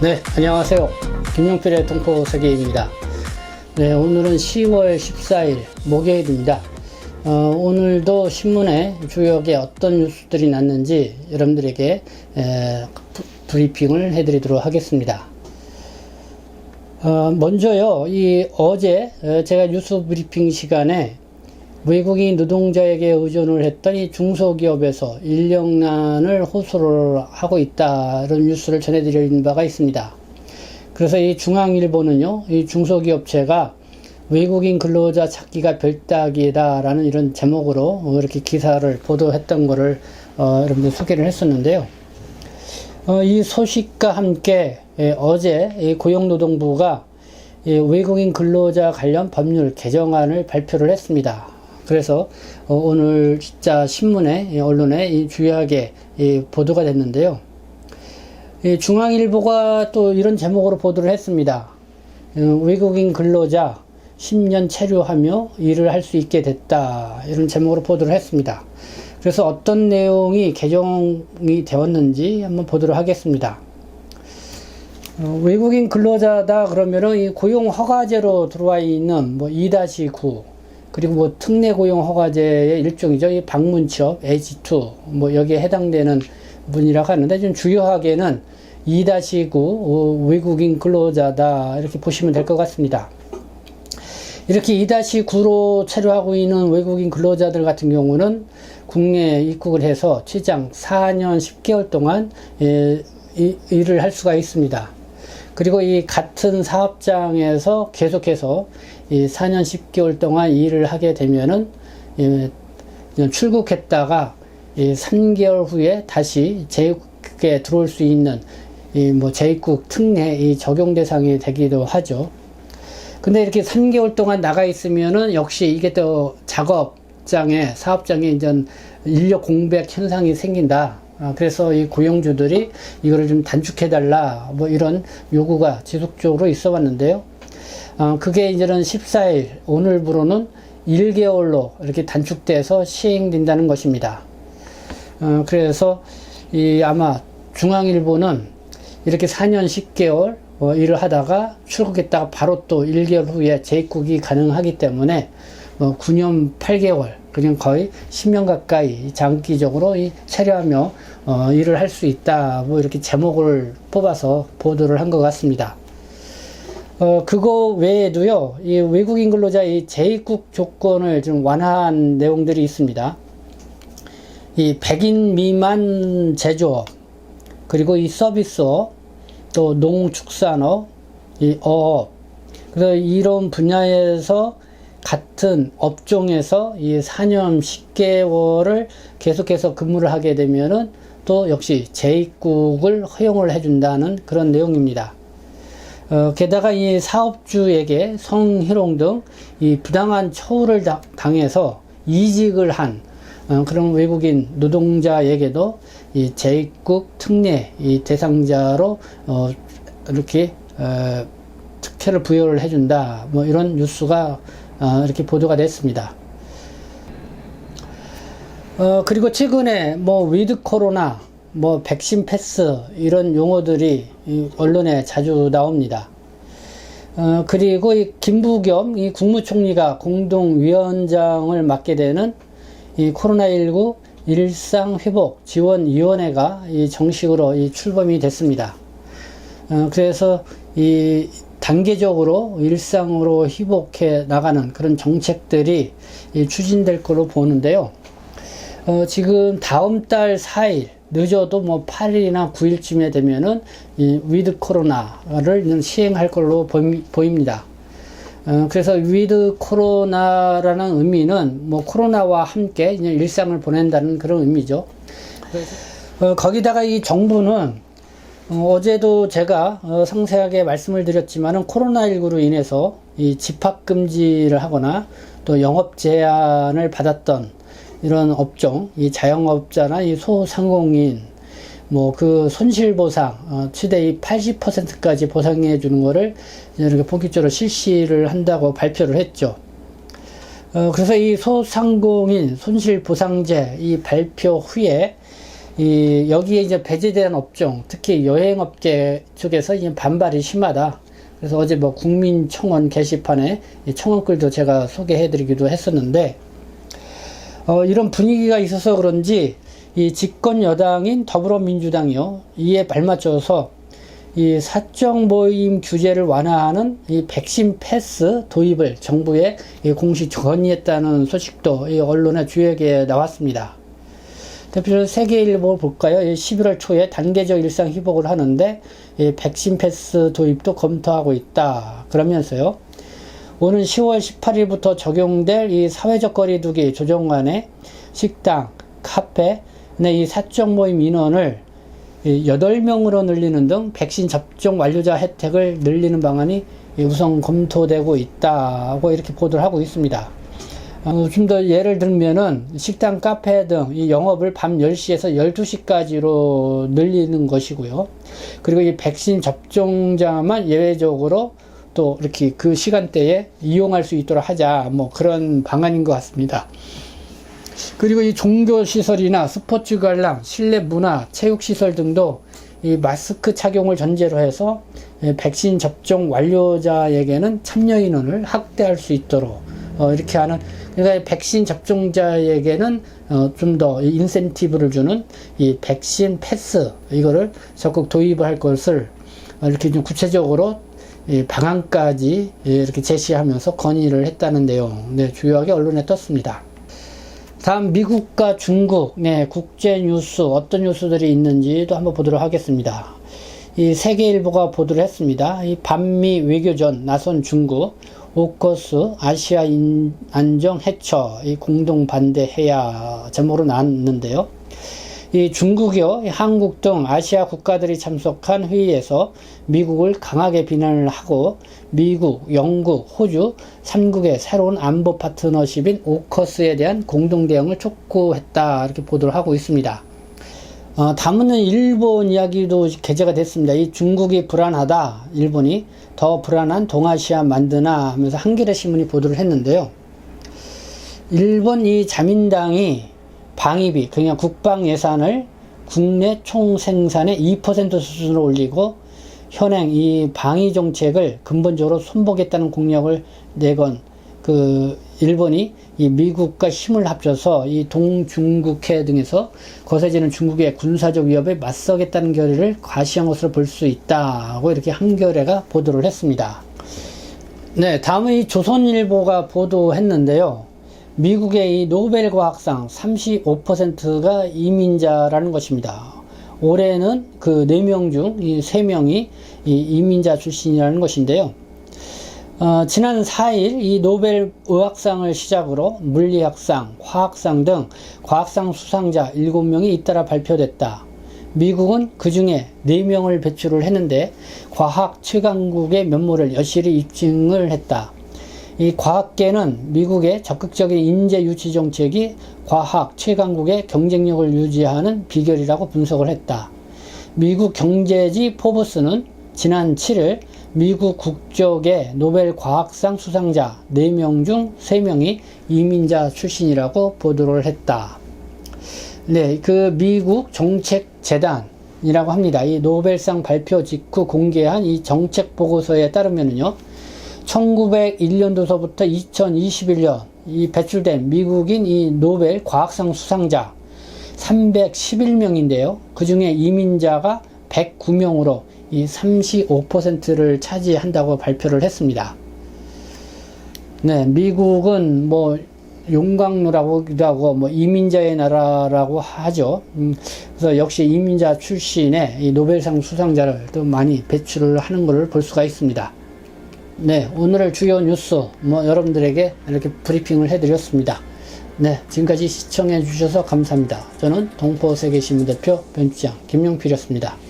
네, 안녕하세요. 김용필의 동포 세계입니다. 네, 오늘은 10월 14일 목요일입니다. 어, 오늘도 신문에 주역에 어떤 뉴스들이 났는지 여러분들에게 에, 부- 브리핑을 해드리도록 하겠습니다. 어, 먼저요, 이 어제 어, 제가 뉴스 브리핑 시간에 외국인 노동자에게 의존을 이 중소기업에서 인력난을 호소를 하고 있다는 뉴스를 전해드린 바가 있습니다. 그래서 이 중앙일보는요, 이 중소기업체가 외국인 근로자 찾기가 별따기다라는 이런 제목으로 어, 이렇게 기사를 보도했던 거를 어, 여러분들 소개를 했었는데요. 어, 이 소식과 함께 예, 어제 이 고용노동부가 이 외국인 근로자 관련 법률 개정안을 발표를 했습니다. 그래서 어, 오늘 진짜 신문에 이 언론에 이 주요하게 이 보도가 됐는데요. 이 중앙일보가 또 이런 제목으로 보도를 했습니다. 어, 외국인 근로자 10년 체류하며 일을 할 수 있게 됐다. 이런 제목으로 보도를 했습니다. 그래서 어떤 내용이 개정이 되었는지 한번 보도록 하겠습니다. 어, 외국인 근로자다 그러면은 이 고용 허가제로 들어와 있는 뭐 2-9 그리고 뭐 특례 고용 허가제의 일종이죠. 이 방문 취업 H2 뭐 여기에 해당되는 분이라고 하는데 좀 주요하게는 2-9 어, 외국인 근로자다 이렇게 보시면 될 것 같습니다. 이렇게 2-9로 체류하고 있는 외국인 근로자들 같은 경우는 국내에 입국을 해서 취장 4년 10개월 동안 예, 이- 일을 할 수가 있습니다. 그리고 이 같은 사업장에서 계속해서 이 4년 10개월 동안 일을 하게 되면은 예, 출국했다가 이 3개월 후에 다시 재입국에 들어올 수 있는 이뭐 재입국 특례 이 적용 대상이 되기도 하죠. 근데 이렇게 3개월 동안 나가 있으면은 역시 이게 또 작업장에 사업장에 이제 인력 공백 현상이 생긴다. 아, 그래서 이 고용주들이 이거를 좀 단축해 달라 뭐 이런 요구가 지속적으로 있어 왔는데요. 아, 그게 이제는 14일 오늘부로는 1개월로 이렇게 단축돼서 시행된다는 것입니다. 어, 그래서 이 아마 중앙일보는 이렇게 4년 10개월 어, 일을 하다가 출국했다가 바로 또 1개월 후에 재입국이 가능하기 때문에 뭐 9년 8개월 그냥 거의 10년 가까이 장기적으로 이 체류하며 어, 일을 할 수 있다 뭐 이렇게 제목을 뽑아서 보도를 한 것 같습니다. 어, 그거 외에도요, 이 외국인 근로자 이 재입국 조건을 좀 완화한 내용들이 있습니다. 이 백인 미만 제조업, 그리고 이 서비스업, 또 농축산업, 이 어업, 그래서 이런 분야에서 같은 업종에서 이 4년 10개월을 계속해서 근무를 하게 되면은 또 역시 재입국을 허용을 해준다는 그런 내용입니다. 어, 게다가 이 사업주에게 성희롱 등 이 부당한 처우를 다- 당해서 이직을 한 어, 그런 외국인 노동자에게도 이 재입국 특례 이 대상자로 어, 이렇게 어, 특혜를 부여를 해준다 뭐 이런 뉴스가 어, 이렇게 보도가 됐습니다. 어, 그리고 최근에 뭐 위드 코로나, 뭐 백신 패스 이런 용어들이 이 언론에 자주 나옵니다. 어, 그리고 이 김부겸 이 국무총리가 공동위원장을 맡게 되는 이 코로나19 일상회복 지원위원회가 이 정식으로 이 출범이 됐습니다. 어, 그래서 이 단계적으로 일상으로 회복해 나가는 그런 정책들이 이 추진될 걸로 보는데요. 어, 지금 다음 달 4일, 늦어도 뭐 8일이나 9일쯤에 되면은 이 위드 코로나를 시행할 걸로 보입니다. 어, 그래서 위드 코로나라는 의미는 뭐 코로나와 함께 일상을 보낸다는 그런 의미죠. 어, 거기다가 이 정부는 어, 제도 제가 어, 상세하게 말씀을 드렸지만은 코로나19로 인해서 이 집합 금지를 하거나 또 영업 제한을 받았던 이런 업종, 이 자영업자나 이 소상공인 뭐 그 손실 보상 어, 최대 80%까지 보상해 주는 거를 이렇게 본격적으로 실시를 한다고 발표를 했죠. 어, 그래서 이 소상공인 손실 보상제 이 발표 후에 이 여기에 이제 배제된 업종, 특히 여행업계 쪽에서 이제 반발이 심하다. 그래서 어제 뭐 국민청원 게시판에 이 청원글도 제가 소개해드리기도 했었는데 어, 이런 분위기가 있어서 그런지 이 집권 여당인 더불어민주당이요 이에 발맞춰서 이 사적 모임 규제를 완화하는 이 백신 패스 도입을 정부에 이 공식 건의했다는 소식도 이 언론의 주역에 나왔습니다. 대표적으로 세계일보 볼까요? 이 11월 초에 단계적 일상 회복을 하는데 이 백신 패스 도입도 검토하고 있다. 그러면서요. 오는 10월 18일부터 적용될 이 사회적 거리두기 조정안에 식당, 카페, 네, 이 사적 모임 인원을 8명으로 늘리는 등 백신 접종 완료자 혜택을 늘리는 방안이 우선 검토되고 있다고 이렇게 보도를 하고 있습니다. 어, 좀 더 예를 들면은 식당, 카페 등 이 영업을 밤 10시에서 12시까지로 늘리는 것이고요. 그리고 이 백신 접종자만 예외적으로 또 이렇게 그 시간대에 이용할 수 있도록 하자. 뭐 그런 방안인 것 같습니다. 그리고 이 종교 시설이나 스포츠 관람, 실내 문화, 체육 시설 등도 이 마스크 착용을 전제로 해서 예, 백신 접종 완료자에게는 참여 인원을 확대할 수 있도록 어, 이렇게 하는 그러니까 백신 접종자에게는 어, 좀 더 인센티브를 주는 이 백신 패스 이거를 적극 도입을 할 것을 어, 이렇게 좀 구체적으로 이 방안까지 예, 이렇게 제시하면서 건의를 했다는 내용 네, 주요하게 언론에 떴습니다. 다음 미국과 중국 네, 국제 뉴스 어떤 뉴스들이 있는지도 한번 보도록 하겠습니다. 이 세계일보가 보도를 했습니다. 이 반미 외교전 나선 중국 오커스 아시아 인, 안정 해처 이 공동 반대해야 제목으로 나왔는데요. 이 중국이요, 한국 등 아시아 국가들이 참석한 회의에서 미국을 강하게 비난을 하고 미국, 영국, 호주 3국의 새로운 안보 파트너십인 오커스에 대한 공동 대응을 촉구했다 이렇게 보도를 하고 있습니다. 어, 다음은 일본 이야기도 게재가 됐습니다. 이 중국이 불안하다, 일본이 더 불안한 동아시아 만드나 하면서 한겨레 신문이 보도를 했는데요. 일본 이 자민당이 방위비, 그냥 국방 예산을 국내 총 생산의 2% 수준으로 올리고 현행 이 방위 정책을 근본적으로 손보겠다는 공약을 내건 그 일본이 이 미국과 힘을 합쳐서 이 동중국해 등에서 거세지는 중국의 군사적 위협에 맞서겠다는 결의를 과시한 것으로 볼 수 있다고 이렇게 한겨레가 보도를 했습니다. 네, 다음은 이 조선일보가 보도했는데요. 미국의 이 노벨 과학상 35%가 이민자라는 것입니다. 올해는 그 4명 중이 3명이 이 이민자 출신이라는 것인데요. 어, 지난 4일 이 노벨 의학상을 시작으로 물리학상, 화학상 등 과학상 수상자 7명이 잇따라 발표됐다. 미국은 그 중에 4명을 배출을 했는데 과학 최강국의 면모를 여실히 입증을 했다. 이 과학계는 미국의 적극적인 인재 유치 정책이 과학 최강국의 경쟁력을 유지하는 비결이라고 분석을 했다. 미국 경제지 포브스는 지난 7일 미국 국적의 노벨 과학상 수상자 4명 중 3명이 이민자 출신이라고 보도를 했다. 네, 그 미국 정책재단이라고 합니다. 이 노벨상 발표 직후 공개한 이 정책 보고서에 따르면요. 1901년도서부터 2021년 이 배출된 미국인 이 노벨 과학상 수상자 311명인데요. 그 중에 이민자가 109명으로 이 35%를 차지한다고 발표를 했습니다. 네, 미국은 뭐 용광로라고도 하고 뭐 이민자의 나라라고 하죠. 음, 그래서 역시 이민자 출신의 이 노벨상 수상자를 또 많이 배출을 하는 것을 볼 수가 있습니다. 네, 오늘의 주요 뉴스 뭐 여러분들에게 이렇게 브리핑을 해드렸습니다. 네, 지금까지 시청해 주셔서 감사합니다. 저는 동포세계신문 대표 변주장 김용필이었습니다.